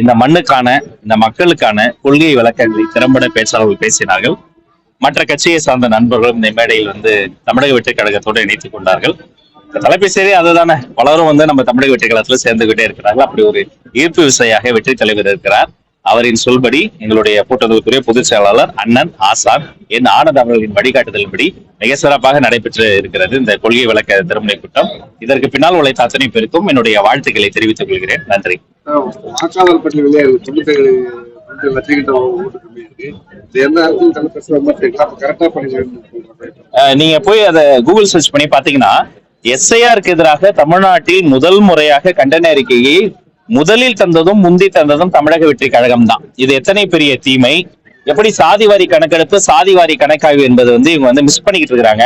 இந்த மண்ணுக்கான இந்த மக்களுக்கான கொள்கை விளக்கங்களை திறம்பட பேச்சாளர்கள் பேசினார்கள். மற்ற கட்சியை சார்ந்த நண்பர்களும் இந்த மேடையில் வந்து தமிழக வெற்றி கழகத்தோடு இணைத்துக் கொண்டார்கள். தலைப்பேசியே தொலைபேசியே அதுதானே பலரும் வந்து நம்ம தமிழக வெற்றி கழகத்துல சேர்ந்துகிட்டே இருக்கிறார்கள். அப்படி ஒரு ஈர்ப்பு விசையாக வெற்றி தலைவர் இருக்கிறார். அவரின் சொல்படி எங்களுடைய கூட்டத்துக்குரிய பொதுச் செயலாளர் அண்ணன் ஆசான் என் ஆனந்த் அவர்களின் வழிகாட்டுதலின்படி மிக சிறப்பாக நடைபெற்று இருக்கிறது இந்த கொள்கை விளக்க திருமணை கூட்டம். இதற்கு பின்னால் உழைத்த அத்தனை பேருக்கும் என்னுடைய வாழ்த்துக்களை தெரிவித்துக் கொள்கிறேன். நன்றி. வாக்காளர் தொண்ணூத்தேழு நீங்க போய் அதை கூகுள் சர்ச் பண்ணி பாத்தீங்கன்னா எஸ்ஐஆருக்கு எதிராக தமிழ்நாட்டில் முதல் முறையாக கண்டன அறிக்கையை முதலில் தந்ததும் முந்தி தந்ததும் தமிழக வெற்றி கழகம் தான் இது எத்தனை பெரிய தீமை? எப்படி சாதிவாரி கணக்கெடுப்பு சாதிவாரி கணக்காய்வு என்பது வந்து இவங்க வந்து மிஸ் பண்ணிக்கிட்டு இருக்கிறாங்க.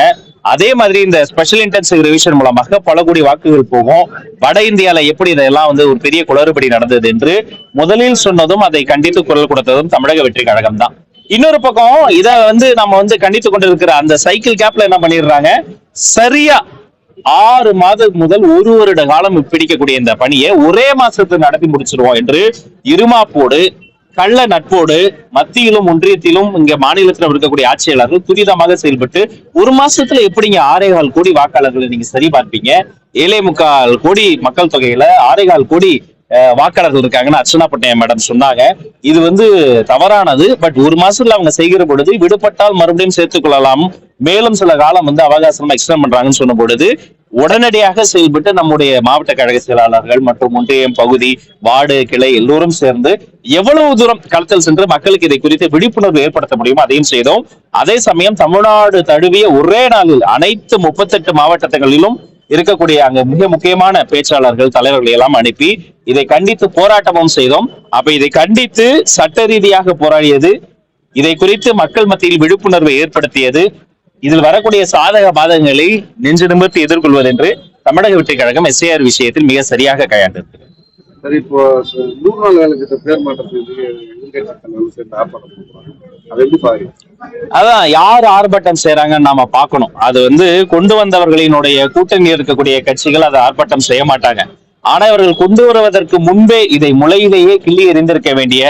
அதே மாதிரி இந்த ஸ்பெஷல் இன்டென்சிவ் ரிவிஷன் மூலமாக பல கோடி வாக்குகள் போகும். வட இந்தியால எப்படி இதெல்லாம் வந்து ஒரு பெரிய குளறுபடி நடந்தது என்று முதலில் சொன்னதும் அதை கண்டித்து குரல் கொடுத்ததும் தமிழக வெற்றி கழகம் தான் இன்னொரு பக்கம் இத வந்து நம்ம வந்து கண்டித்து கொண்டிருக்கிற அந்த சைக்கிள் கேப்ல என்ன பண்ணிடுறாங்க? சரியா ஆறு மாதம் முதல் ஒரு வருட காலம் பிடிக்கக்கூடிய இந்த பணியை ஒரே மாசத்துல நடத்தி முடிச்சிருவோம் என்று இருமாப்போடு கள்ள நட்போடு மத்தியிலும் ஒன்றியத்திலும் இங்க மாநிலத்தில் இருக்கக்கூடிய ஆட்சியாளர்கள் துரிதமாக செயல்பட்டு ஒரு மாசத்துல எப்படிங்க ஆறேகால் கோடி வாக்காளர்களை நீங்க சரி பார்ப்பீங்க ஏழை முக்கால் கோடி மக்கள் தொகையில ஆறேகால் கோடி வாக்காளர்கள் இருக்காங்கன்னு அர்ச்சனாபட்டயா மேடம் சொன்னாங்க. இது வந்து தவறானது பட் ஒரு மாசத்துல அவங்க செய்கிற பொழுது விடுபட்டால் மறுபடியும் சேர்த்துக் கொள்ளலாம். மேலும் சில காலம் வந்து அவகாசமா எக்ஸ்டெண்ட் பண்றாங்கன்னு சொன்ன பொழுது உடனடியாக செயல்பட்டு நம்முடைய மாவட்ட கழக செயலாளர்கள் மற்றும் ஒன்றியம் பகுதி வார்டு கிளை எல்லோரும் சேர்ந்து எவ்வளவு தூரம் களத்தில் சென்று மக்களுக்கு இதை குறித்து விழிப்புணர்வு ஏற்படுத்த முடியுமோ அதையும் செய்தோம். அதே சமயம் தமிழ்நாடு தழுவிய ஒரே நாளில் அனைத்து முப்பத்தெட்டு மாவட்டங்களிலும் இருக்கக்கூடிய அங்க மிக முக்கியமான பேச்சாளர்கள் தலைவர்களை எல்லாம் அனுப்பி இதை கண்டித்து போராட்டமும் செய்தோம். அப்ப இதை கண்டித்து சட்ட ரீதியாக போராடியது இதை குறித்து மக்கள் மத்தியில் விழிப்புணர்வை ஏற்படுத்தியது இதில் வரக்கூடிய சாதக பாதகங்களை நெஞ்சு நிமிர்த்தி எதிர்கொள்வது என்று தமிழக வெற்றிக் கழகம் எஸ்ஏஆர் விஷயத்தில் மிக சரியாக கையாண்டிருக்கிறது. சரி இப்போ நூறு நாள் வேலை திட்ட பேர் மாற்றத்துக்கு சேர்ந்து ஆர்ப்பாட்டம் அதை எப்படி பாருங்க அதான் யார் ஆர்ப்பாட்டம் செய்யறாங்கன்னு நாம பார்க்கணும். அது வந்து கொண்டு வந்தவர்களினுடைய கூட்டணி இருக்கக்கூடிய கட்சிகள் அதை ஆர்ப்பாட்டம் செய்ய மாட்டாங்க. ஆனா இவர்கள் கொண்டு வருவதற்கு முன்பே இதை முளையிலேயே கிள்ளி எறிந்திருக்க வேண்டிய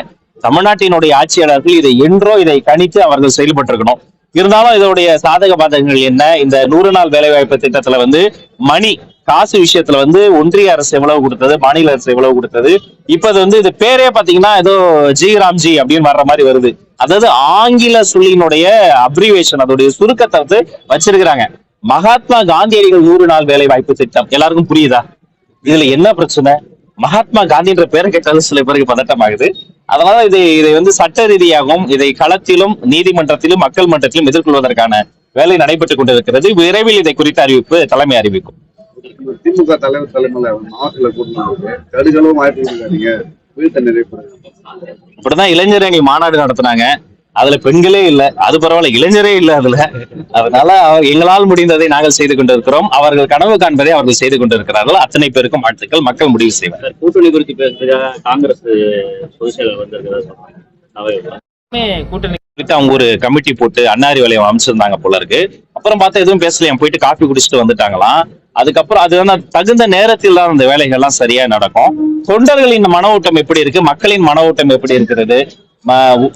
தமிழ்நாட்டினுடைய ஆட்சியாளர்கள் இதை என்றோ இதை கணித்து அவர்கள் செயல்பட்டிருக்கணும். இருந்தாலும் இதோடைய சாதக பாதகங்கள் என்ன? இந்த நூறு நாள் வேலைவாய்ப்பு திட்டத்துல வந்து மணி காசு விஷயத்துல வந்து ஒன்றிய அரசு எவ்வளவு கொடுத்தது மாநில அரசு எவ்வளவு கொடுத்தது? இப்ப அது வந்து இது பேரே பாத்தீங்கன்னா ஏதோ ஜி ராம்ஜி அப்படின்னு வர்ற மாதிரி வருது. அதாவது ஆங்கில சொல்லினுடைய அப்ரிவேஷன் அதோடைய சுருக்கத்தை வந்து வச்சிருக்கிறாங்க. மகாத்மா காந்தியடிகள் நூறு நாள் வேலை வாய்ப்பு திட்டம். எல்லாருக்கும் புரியுதா? இதுல என்ன பிரச்சனை? மகாத்மா காந்தின்ற பேரை கேட்டாலும் சில பேருக்கு பதட்டம் ஆகுது அதனால இது இதை வந்து சட்ட ரீதியாகவும் இதை களத்திலும் நீதிமன்றத்திலும் மக்கள் மன்றத்திலும் எதிர்கொள்வதற்கான வேலை நடைபெற்றுக் கொண்டிருக்கிறது. விரைவில் இதை குறித்த அறிவிப்பு தலைமை அறிவிக்கும். திமுக தலைவர் தலைமையில மாவட்டத்தில் கூட்டினாங்க கடுகளும் வாய்ப்பு இருக்காதீங்க வீட்டை நிறைய இப்படிதான் இளைஞரணி மாநாடு நடத்துனாங்க. அதுல பெண்களே இல்ல. அது பரவாயில்ல. இளைஞரே இல்ல அதுல. அதனால எங்களால் முடிந்ததை நாங்கள் செய்து கொண்டிருக்கிறோம். அவர்கள் கனவு காண்பதை அவர்கள் செய்து கொண்டிருக்கிறார்கள். அத்தனை பேருக்கும் வாழ்த்துக்கள். மக்கள் முடிவு செய்வார். கூட்டணி குறித்து பேசுறதுக்காக காங்கிரஸ் பொதுச் செயலர் வந்திருக்கிறதா கூட்டணி கிட்ட அவங்க ஒரு கமிட்டி போட்டு அன்னாரி வளையம் அமைச்சிருந்தாங்க போல இருக்கு. அப்புறம் பார்த்தா எதுவும் பேசலையாம் போயிட்டு காஃபி குடிச்சிட்டு வந்துட்டாங்களாம். அதுக்கப்புறம் அது வந்து தகுந்த நேரத்தில் தான் அந்த வேலைகள்லாம் சரியா நடக்கும். தொண்டர்களின் மன ஓட்டம் எப்படி இருக்கு? மக்களின் மன ஓட்டம் எப்படி இருக்கிறது?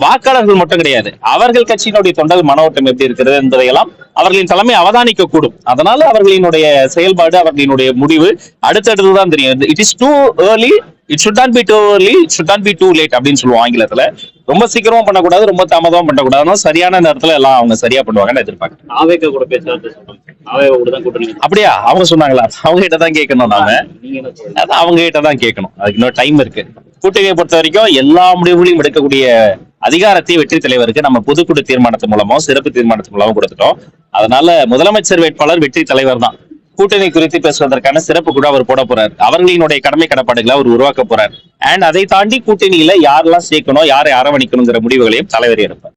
வாக்காளர்கள் மட்டும் கிடையாது. அவர்கள் கட்சியினுடைய தொண்டர்கள் மன ஓட்டம் எப்படி இருக்கிறது என்பதையெல்லாம் அவர்களின் தலைமை அவதானிக்க கூடும். அதனால அவர்களினுடைய செயல்பாடு அவர்களினுடைய முடிவு அடுத்தடுத்து தான் தெரியும். It is too early it should not be too early it should not be too late அப்படின்னு சொல்லுவோம் ஆங்கிலத்துல. ரொம்ப சீக்கிரமா பண்ணக்கூடாது ரொம்ப தாமதமா பண்ணக்கூடாது. சரியான நேரத்துல எல்லாம் அவங்க சரியா பண்ணுவாங்கன்னு எதிர்பார்க்கிறேன். ஆவேக கூட கூட்டணி அப்படியா? அவங்க சொன்னாங்களா? அவங்க கிட்ட தான் கேட்கணும் நாம. அவங்க கிட்ட தான் கேட்கணும். அதுக்கு இன்னும் டைம் இருக்கு. கூட்டணியை பொறுத்த வரைக்கும் எல்லா முடிவுகளையும் எடுக்கக்கூடிய அதிகாரத்தை வெற்றி தலைவருக்கு நம்ம பொதுக்குழு தீர்மானத்தின் மூலமோ சிறப்பு தீர்மானத்தின் மூலமோ கொடுத்துட்டோம். அதனால முதலமைச்சர் வேட்பாளர் வெற்றி தலைவர் தான். கூட்டணி குறித்து பேசுவதற்கான சிறப்பு கூட அவர் போட போறார். அவர்களினுடைய கடமை கடப்பாடுகளை அவர் உருவாக்க போறார். அண்ட் அதை தாண்டி கூட்டணியில யாரெல்லாம் சேர்க்கணும் யாரை அரவணைக்கணுங்கிற முடிவுகளையும் தலைவர் எடுப்பார்.